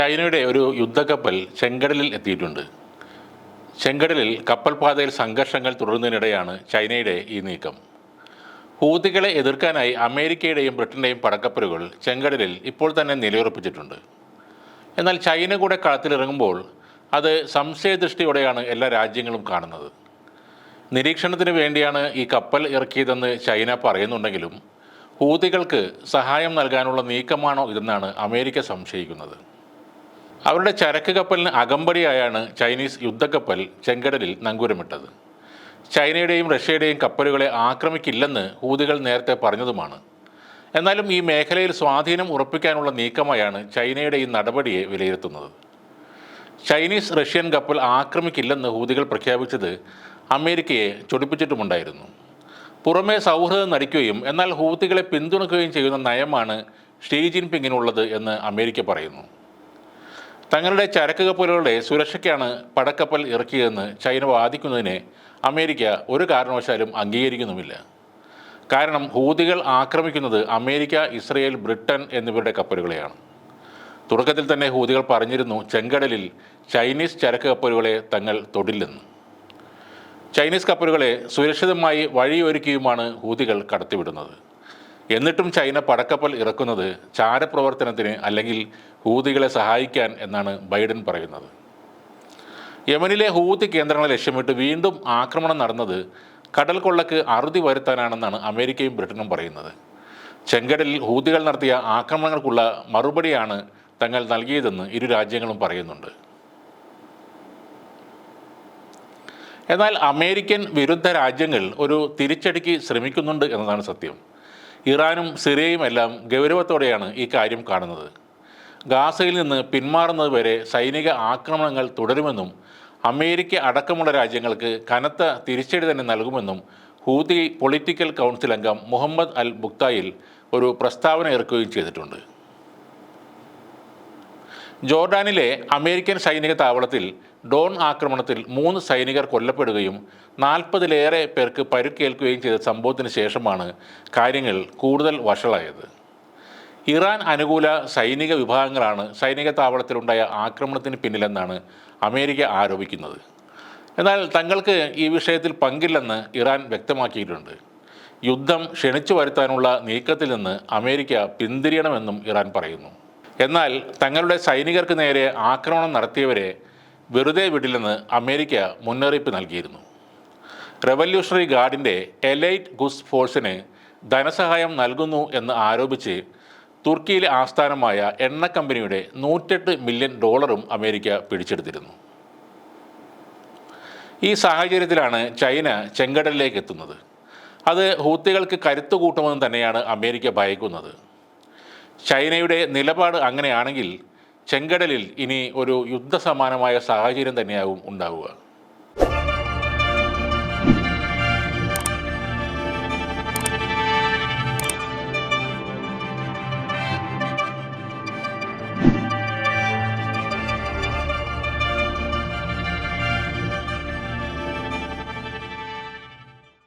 ചൈനയുടെ ഒരു യുദ്ധക്കപ്പൽ ചെങ്കടലിൽ എത്തിയിട്ടുണ്ട്. ചെങ്കടലിൽ കപ്പൽപാതയിൽ സംഘർഷങ്ങൾ തുടരുന്നതിനിടെയാണ് ചൈനയുടെ ഈ നീക്കം. ഹൂതികളെ എതിർക്കാനായി അമേരിക്കയുടെയും ബ്രിട്ടന്റെയും പടക്കപ്പലുകൾ ചെങ്കടലിൽ ഇപ്പോൾ തന്നെ നിലയുറപ്പിച്ചിട്ടുണ്ട്. എന്നാൽ ചൈന കൂടെ കളത്തിലിറങ്ങുമ്പോൾ അത് സംശയദൃഷ്ടിയോടെയാണ് എല്ലാ രാജ്യങ്ങളും കാണുന്നത്. നിരീക്ഷണത്തിന് വേണ്ടിയാണ് ഈ കപ്പൽ ഇറക്കിയതെന്ന് ചൈന പറയുന്നുണ്ടെങ്കിലും ഹൂതികൾക്ക് സഹായം നൽകാനുള്ള നീക്കമാണോ ഇതെന്നാണ് അമേരിക്ക സംശയിക്കുന്നത്. അവരുടെ ചരക്ക് കപ്പലിന് അകമ്പടിയായാണ് ചൈനീസ് യുദ്ധക്കപ്പൽ ചെങ്കടലിൽ നങ്കൂരമിട്ടത്. ചൈനയുടെയും റഷ്യയുടെയും കപ്പലുകളെ ആക്രമിക്കില്ലെന്ന് ഹൂതികൾ നേരത്തെ പറഞ്ഞതുമാണ്. എന്നാലും ഈ മേഖലയിൽ സ്വാധീനം ഉറപ്പിക്കാനുള്ള നീക്കമായാണ് ചൈനയുടെ ഈ നടപടിയെ വിലയിരുത്തുന്നത്. ചൈനീസ് റഷ്യൻ കപ്പൽ ആക്രമിക്കില്ലെന്ന് ഹൂതികൾ പ്രഖ്യാപിച്ചത് അമേരിക്കയെ ചൊടിപ്പിച്ചിട്ടുമുണ്ടായിരുന്നു. പുറമേ സൗഹൃദം നടിക്കുകയും എന്നാൽ ഹൂത്തികളെ പിന്തുണക്കുകയും ചെയ്യുന്ന നയമാണ് ഷീ ജിൻപിങ്ങിനുള്ളത് എന്ന് അമേരിക്ക പറയുന്നു. തങ്ങളുടെ ചരക്ക് കപ്പലുകളുടെ സുരക്ഷയ്ക്കാണ് പടക്കപ്പൽ ഇറക്കിയതെന്ന് ചൈന വാദിക്കുന്നതിനെ അമേരിക്ക ഒരു കാരണവശാലും അംഗീകരിക്കുന്നുമില്ല. കാരണം ഹൂതികൾ ആക്രമിക്കുന്നത് അമേരിക്ക ഇസ്രയേൽ ബ്രിട്ടൻ എന്നിവരുടെ കപ്പലുകളെയാണ്. തുടക്കത്തിൽ തന്നെ ഹൂതികൾ പറഞ്ഞിരുന്നു ചെങ്കടലിൽ ചൈനീസ് ചരക്ക് കപ്പലുകളെ തങ്ങൾ തൊടില്ലെന്ന്. ചൈനീസ് കപ്പലുകളെ സുരക്ഷിതമായി വഴിയൊരുക്കിയുമാണ് ഹൂതികൾ കടത്തിവിടുന്നത്. എന്നിട്ടും ചൈന പടക്കപ്പൽ ഇറക്കുന്നത് ചാരപ്രവർത്തനത്തിന് അല്ലെങ്കിൽ ഹൂതികളെ സഹായിക്കാൻ എന്നാണ് ബൈഡൻ പറയുന്നത്. യമനിലെ ഹൂതി കേന്ദ്രങ്ങളെ ലക്ഷ്യമിട്ട് വീണ്ടും ആക്രമണം നടന്നത് കടൽ കൊള്ളക്ക് അറുതി വരുത്താനാണെന്നാണ് അമേരിക്കയും ബ്രിട്ടനും പറയുന്നത്. ചെങ്കടലിൽ ഹൂതികൾ നടത്തിയ ആക്രമണങ്ങൾക്കുള്ള മറുപടിയാണ് തങ്ങൾ നൽകിയതെന്ന് ഇരു രാജ്യങ്ങളും പറയുന്നുണ്ട്. എന്നാൽ അമേരിക്കൻ വിരുദ്ധ രാജ്യങ്ങൾ ഒരു തിരിച്ചടിക്ക് ശ്രമിക്കുന്നുണ്ട് എന്നതാണ് സത്യം. ഇറാനും സിറിയയും എല്ലാം ഗൗരവത്തോടെയാണ് ഈ കാര്യം കാണുന്നത്. ഗാസയിൽ നിന്ന് പിന്മാറുന്നത് വരെ സൈനിക ആക്രമണങ്ങൾ തുടരുമെന്നും അമേരിക്ക അടക്കമുള്ള രാജ്യങ്ങൾക്ക് കനത്ത തിരിച്ചടി തന്നെ നൽകുമെന്നും ഹൂതി പൊളിറ്റിക്കൽ കൗൺസിൽ അംഗം മുഹമ്മദ് അൽ ബുക്തായിൽ ഒരു പ്രസ്താവന ഇറക്കുകയും ചെയ്തിട്ടുണ്ട്. ജോർഡാനിലെ അമേരിക്കൻ സൈനിക താവളത്തിൽ ഡോൺ ആക്രമണത്തിൽ മൂന്ന് സൈനികർ കൊല്ലപ്പെടുകയും നാൽപ്പതിലേറെ പേർക്ക് പരുക്കേൽക്കുകയും ചെയ്ത സംഭവത്തിന് ശേഷമാണ് കാര്യങ്ങൾ കൂടുതൽ വഷളായത്. ഇറാൻ അനുകൂല സൈനിക വിഭാഗങ്ങളാണ് സൈനിക താവളത്തിലുണ്ടായ ആക്രമണത്തിന് പിന്നിലെന്നാണ് അമേരിക്ക ആരോപിക്കുന്നത്. എന്നാൽ തങ്ങൾക്ക് ഈ വിഷയത്തിൽ പങ്കില്ലെന്ന് ഇറാൻ വ്യക്തമാക്കിയിട്ടുണ്ട്. യുദ്ധം ക്ഷണിച്ചു വരുത്താനുള്ള നീക്കത്തിൽ നിന്ന് അമേരിക്ക പിന്തിരിയണമെന്നും ഇറാൻ പറയുന്നു. എന്നാൽ തങ്ങളുടെ സൈനികർക്ക് നേരെ ആക്രമണം നടത്തിയവരെ വെറുതെ വിടില്ലെന്ന് അമേരിക്ക മുന്നറിയിപ്പ് നൽകിയിരുന്നു. റെവല്യൂഷണറി ഗാർഡിന്റെ എലൈറ്റ് ഗുസ് ഫോഴ്സിന് ധനസഹായം നൽകുന്നു എന്ന് ആരോപിച്ച് തുർക്കിയിലെ ആസ്ഥാനമായ എണ്ണ കമ്പനിയുടെ നൂറ്റെട്ട് മില്യൺ ഡോളറും അമേരിക്ക പിടിച്ചെടുത്തിരുന്നു. ഈ സാഹചര്യത്തിലാണ് ചൈന ചെങ്കടലിലേക്ക് എത്തുന്നത്. അത് ഹൂത്തികൾക്ക് കരുത്തു കൂട്ടുമെന്ന് തന്നെയാണ് അമേരിക്ക ഭയക്കുന്നത്. ചൈനയുടെ നിലപാട് അങ്ങനെയാണെങ്കിൽ ചെങ്കടലിൽ ഇനി ഒരു യുദ്ധസമാനമായ സാഹചര്യം തന്നെയാവും ഉണ്ടാവുക.